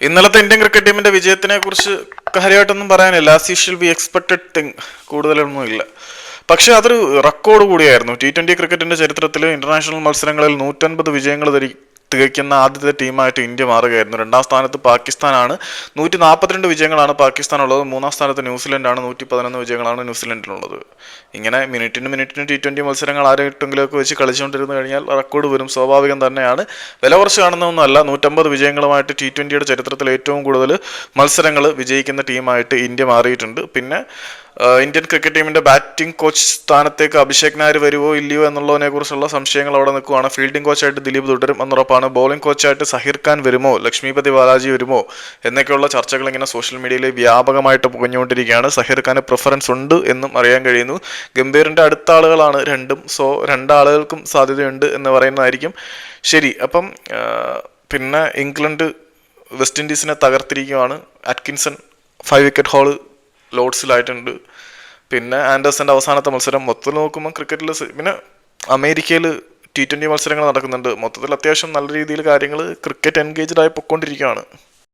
ഇന്നലത്തെ Indian cricket ടീമിന്റെ വിജയത്തിനെ കുറിച്ച് കാര്യമായിട്ടൊന്നും പറയാനില്ല. As usual be expected thing കൂടുതലൊന്നും ഇല്ല പക്ഷെ അതൊരു റെക്കോർഡ് കൂടിയായിരുന്നു. ടി ട്വന്റി ക്രിക്കറ്റിന്റെ ചരിത്രത്തിൽ ഇന്റർനാഷണൽ മത്സരങ്ങളിൽ നൂറ്റൻപത് വിജയങ്ങൾ തികയ്ക്കുന്ന ആദ്യത്തെ ടീമായിട്ട് ഇന്ത്യ മാറുകയായിരുന്നു. രണ്ടാം സ്ഥാനത്ത് പാകിസ്ഥാനാണ്. നൂറ്റി നാൽപ്പത്തിരണ്ട് വിജയങ്ങളാണ് പാകിസ്ഥാനുള്ളത്. മൂന്നാം സ്ഥാനത്ത് ന്യൂസിലൻഡാണ്. നൂറ്റി പതിനൊന്ന് വിജയങ്ങളാണ് ന്യൂസിലൻഡിനുള്ളത്. ഇങ്ങനെ മിനിറ്റിന് മിനിറ്റിന് ടി ട്വന്റി മത്സരങ്ങൾ ആരെങ്കിലുമൊക്കെ വെച്ച് കളിച്ചുകൊണ്ടിരുന്നു കഴിഞ്ഞാൽ റെക്കോർഡ് വരും. സ്വാഭാവികം തന്നെയാണ്. വില കുറച്ച് കാണുന്നൊന്നുമല്ല നൂറ്റമ്പത് വിജയങ്ങളുമായിട്ട് ടി ട്വന്റിയുടെ ചരിത്രത്തിൽ ഏറ്റവും കൂടുതൽ മത്സരങ്ങൾ വിജയിക്കുന്ന ടീമായിട്ട് ഇന്ത്യ മാറിയിട്ടുണ്ട്. പിന്നെ ഇന്ത്യൻ ക്രിക്കറ്റ് ടീമിന്റെ ബാറ്റിംഗ് കോച്ച് സ്ഥാനത്തേക്ക് അഭിഷേക് നായർ വരുമോ ഇല്ലയോ എന്നുള്ളതിനെ കുറിച്ചുള്ള സംശയങ്ങൾ അവിടെ നിൽക്കുവാണ്. ഫീൽഡിംഗ് കോച്ചായിട്ട് ദിലീപ് തുടരും എന്നുറപ്പാണ്. ബോളിംഗ് കോച്ചായിട്ട് സഹിർ ഖാൻ വരുമോ? ലക്ഷ്മിപതി ബാലാജി വരുമോ? എന്നൊക്കെയുള്ള ചർച്ചകൾ ഇങ്ങനെ സോഷ്യൽ മീഡിയയിൽ വ്യാപകമായിട്ട് പുകഞ്ഞുകൊണ്ടിരിക്കുകയാണ്. സഹിർ ഖാന് പ്രിഫറൻസ് ഉണ്ട് എന്നും അറിയാൻ കഴിയുന്നു. ഗംഭീറിന്റെ അടുത്ത ആളുകളാണ് രണ്ടും. സോ രണ്ടാളുകൾക്കും സാധ്യതയുണ്ട് എന്ന് പറയുന്നതായിരിക്കും ശരി. അപ്പം പിന്നെ ഇംഗ്ലണ്ട് വെസ്റ്റ് ഇൻഡീസിനെ തകർത്തിരിക്കുകയാണ്. അറ്റ്കിൻസൺ ഫൈവ് വിക്കറ്റ് ഹോൾ ലോഡ്സിലായിട്ടുണ്ട് പിന്നെ ആൻഡേഴ്സന്റെ അവസാനത്തെ മത്സരം മൊത്തത്തിൽ നോക്കുമ്പോൾ ക്രിക്കറ്റിൽ പിന്നെ അമേരിക്കയിൽ ടി ട്വന്റി മത്സരങ്ങൾ നടക്കുന്നുണ്ട്. മൊത്തത്തിൽ അത്യാവശ്യം നല്ല രീതിയിൽ കാര്യങ്ങൾ ക്രിക്കറ്റ് എൻഗേജ്ഡ് ആയി പൊയ്ക്കൊണ്ടിരിക്കുകയാണ്